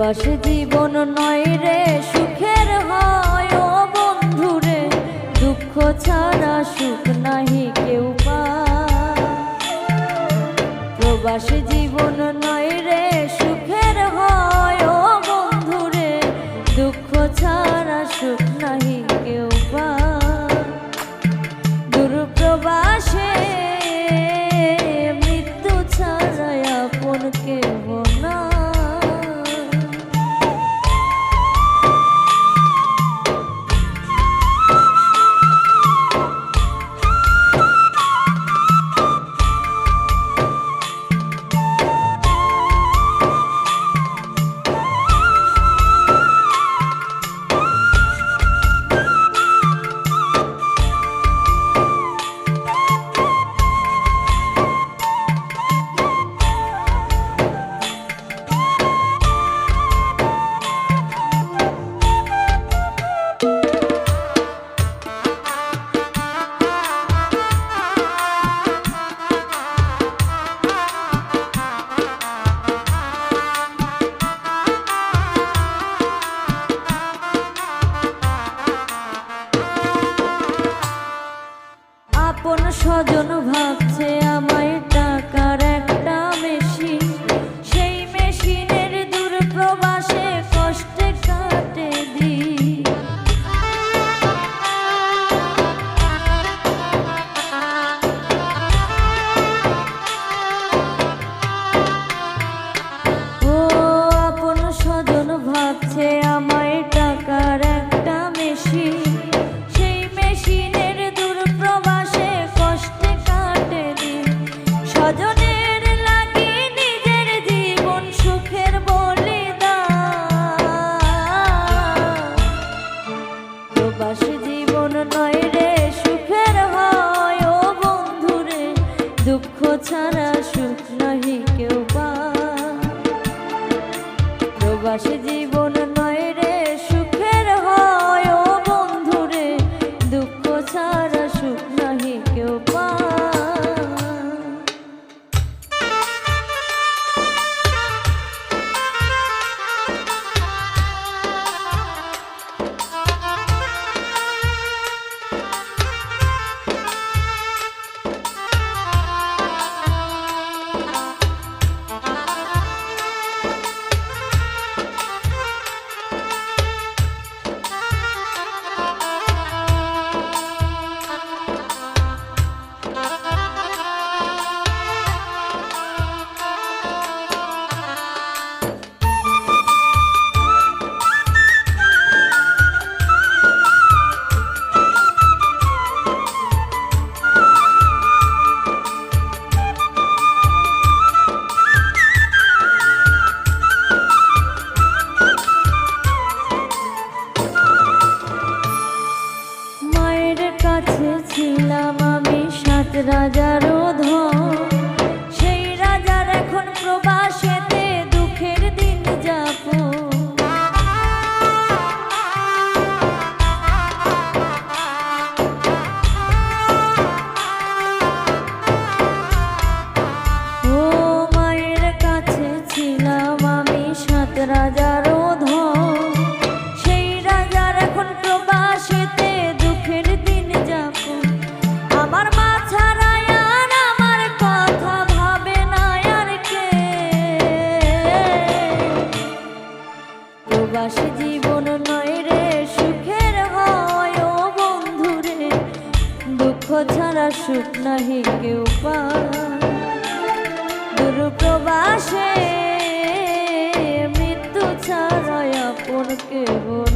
বাস জীবন নয় রে, সুখের হয় ও বন্ধুরে দুঃখ ছাড়া সুখ নাহি কেউ পা প্রবাস জীবন নয় সারা সুখ রাজার প্রবাস জীবন নয় রে, সুখের হয় ও বন্ধুরে দুঃখ সুখ নাহি কেউ দূর প্রবাসে মৃত্যু ছাড়া আপন কেউ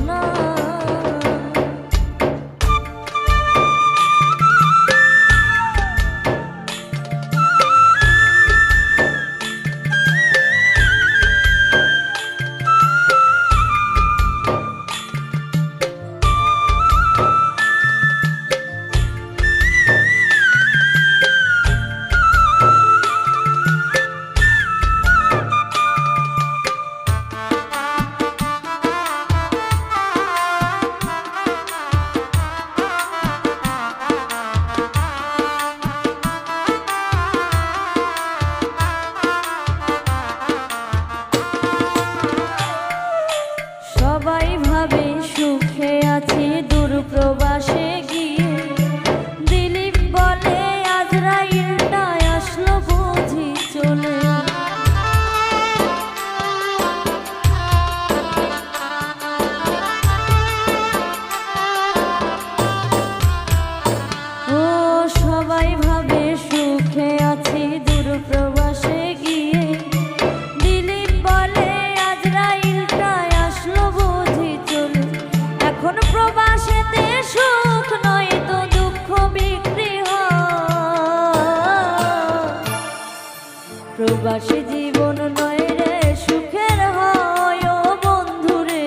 প্রবাসী জীবন নয় রে, সুখের হয় বন্ধুরে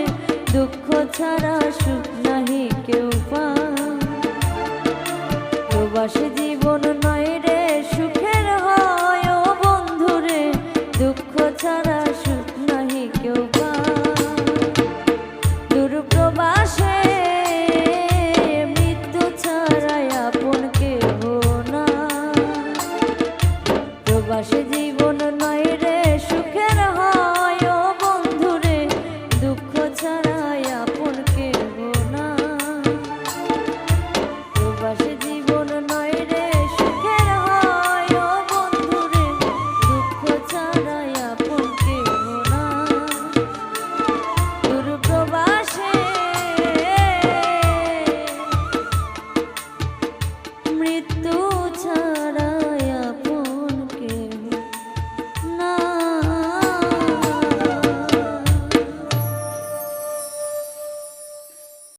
দুঃখ ছাড়া সুখ নাহি কেউ প্রবাসী জীবন নয়